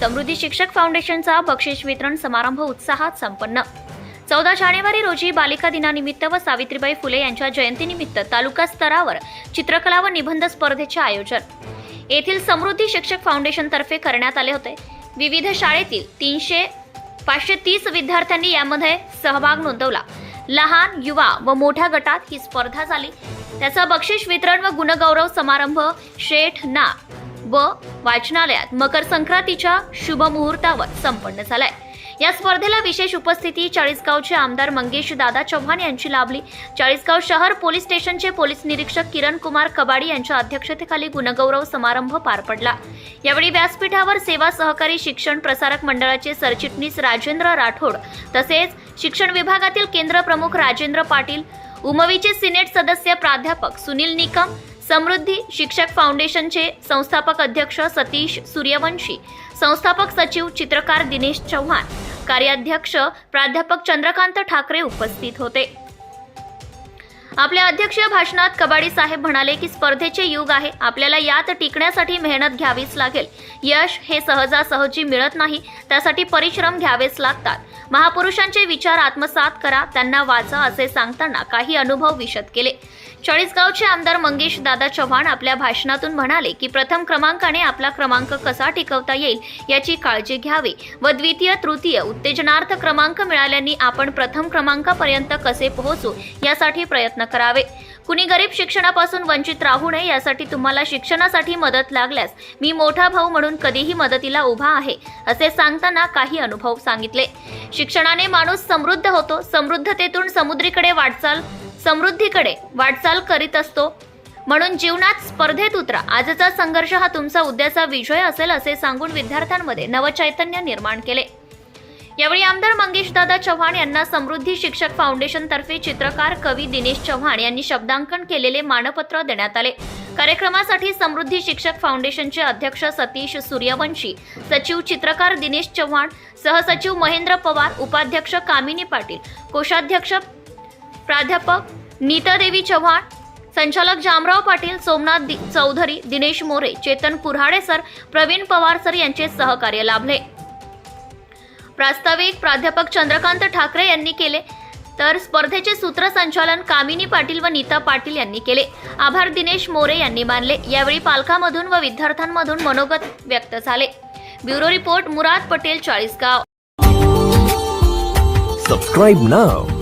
समृद्धी शिक्षक फाउंडेशनचा बक्षीस वितरण समारंभ उत्साहात संपन्न. चौदा जानेवारी रोजी बालिका दिनानिमित्त व सावित्रीबाई फुले यांच्या जयंतीनिमित्त तालुका स्तरावर चित्रकला व निबंध स्पर्धेचे आयोजन. येथील समृद्धी शिक्षक फाउंडेशनतर्फे करण्यात आले होते. विविध शाळेतील तीनशे पाचशे तीस विद्यार्थ्यांनी यामध्ये सहभाग नोंदवला. लहान युवा व मोठ्या गटात ही स्पर्धा झाली. त्याचा बक्षीस वितरण व गुणगौरव समारंभ शेठ ना व वाचनालयात मकर संक्रांतीच्या शुभ मुहूर्तावर संपन्न झालाय. या स्पर्धेला विशेष उपस्थिती चाळीसगावचे आमदार मंगेश दादा चव्हाण यांची लाभली. चाळीसगाव शहर पोलीस स्टेशनचे पोलीस निरीक्षक किरण कुमार कबाडी यांच्या अध्यक्षतेखाली गुणगौरव समारंभ पार पडला. यावेळी व्यासपीठावर सेवा सहकारी शिक्षण प्रसारक मंडळाचे सरचिटणीस राजेंद्र राठोड तसेच शिक्षण विभागातील केंद्र प्रमुख राजेंद्र पाटील उमवीचे सिनेट सदस्य प्राध्यापक सुनील निकम समृद्धी शिक्षक फाउंडेशनचे संस्थापक अध्यक्ष सतीश सूर्यवंशी संस्थापक सचिव चित्रकार दिनेश चव्हाण कार्याध्यक्ष प्राध्यापक चंद्रकांत ठाकरे उपस्थित होते. आपल्या अध्यक्षीय भाषणात कबाडी साहेब म्हणाले की स्पर्धेचे युग आहे. आपल्याला यात टिकण्यासाठी मेहनत घ्यावीच लागेल. यश हे सहजासहजी मिळत नाही त्यासाठी परिश्रम घ्यावेच लागतात. महापुरुषांचे विचार आत्मसात करा त्यांना वाचा असे सांगताना काही अनुभव विशद केले. चाळीसगावचे आमदार मंगेश दादा चव्हाण आपल्या भाषणातून म्हणाले की प्रथम क्रमांकाने आपला क्रमांक कसा टिकवता येईल याची काळजी घ्यावी व द्वितीय तृतीय उत्तेजनार्थ क्रमांक मिळाल्याने आपण प्रथम क्रमांकापर्यंत कसे पोहोचू यासाठी प्रयत्न करावे. कुणी गरीब शिक्षणापासून वंचित राहू नये यासाठी तुम्हाला शिक्षणासाठी मदत लागल्यास मी मोठा भाऊ म्हणून कधीही मदतीला उभा आहे असे सांगताना काही अनुभव सांगितले. शिक्षणाने माणूस समृद्ध होतो समृद्धतेतून समुद्रीकडे वाटचाल समृद्धीकडे वाटचाल करीत असतो. म्हणून जीवनात स्पर्धेत उतरा. आजचा संघर्ष हा तुमचा उद्याचा विजय असेल असे सांगून विद्यार्थ्यांमध्ये नवचैतन्य निर्माण केले. यावेळी आमदार मंगेशदादा चव्हाण यांना समृद्धी शिक्षक फाउंडेशन तर्फे चित्रकार कवी दिनेश चव्हाण यांनी शब्दांकन केलेले मानपत्र देण्यात आले. कार्यक्रमासाठी समृद्धी शिक्षक फाउंडेशनचे अध्यक्ष सतीश सूर्यवंशी सचिव चित्रकार दिनेश चव्हाण सहसचिव महेंद्र पवार उपाध्यक्ष कामिनी पाटील कोषाध्यक्ष प्राध्यापक नीतादेवी चव्हाण संचालक जामराव पाटील सोमनाथ दि- चौधरी दिनेश मोरे चेतन कुऱ्हाडे सर प्रवीण पवार सर यांचे सहकार्य लाभले. प्रास्ताविक प्राध्यापक चंद्रकांत ठाकरे यांनी केले तर स्पर्धेचे सूत्रसंचालन कामिनी पाटील व नीता पाटील यांनी केले. आभार दिनेश मोरे यांनी मानले. यावेळी पालकांमधून व विद्यार्थ्यांमधून मनोगत व्यक्त झाले. Bureau report Murad Patel Chalisgaon. Subscribe now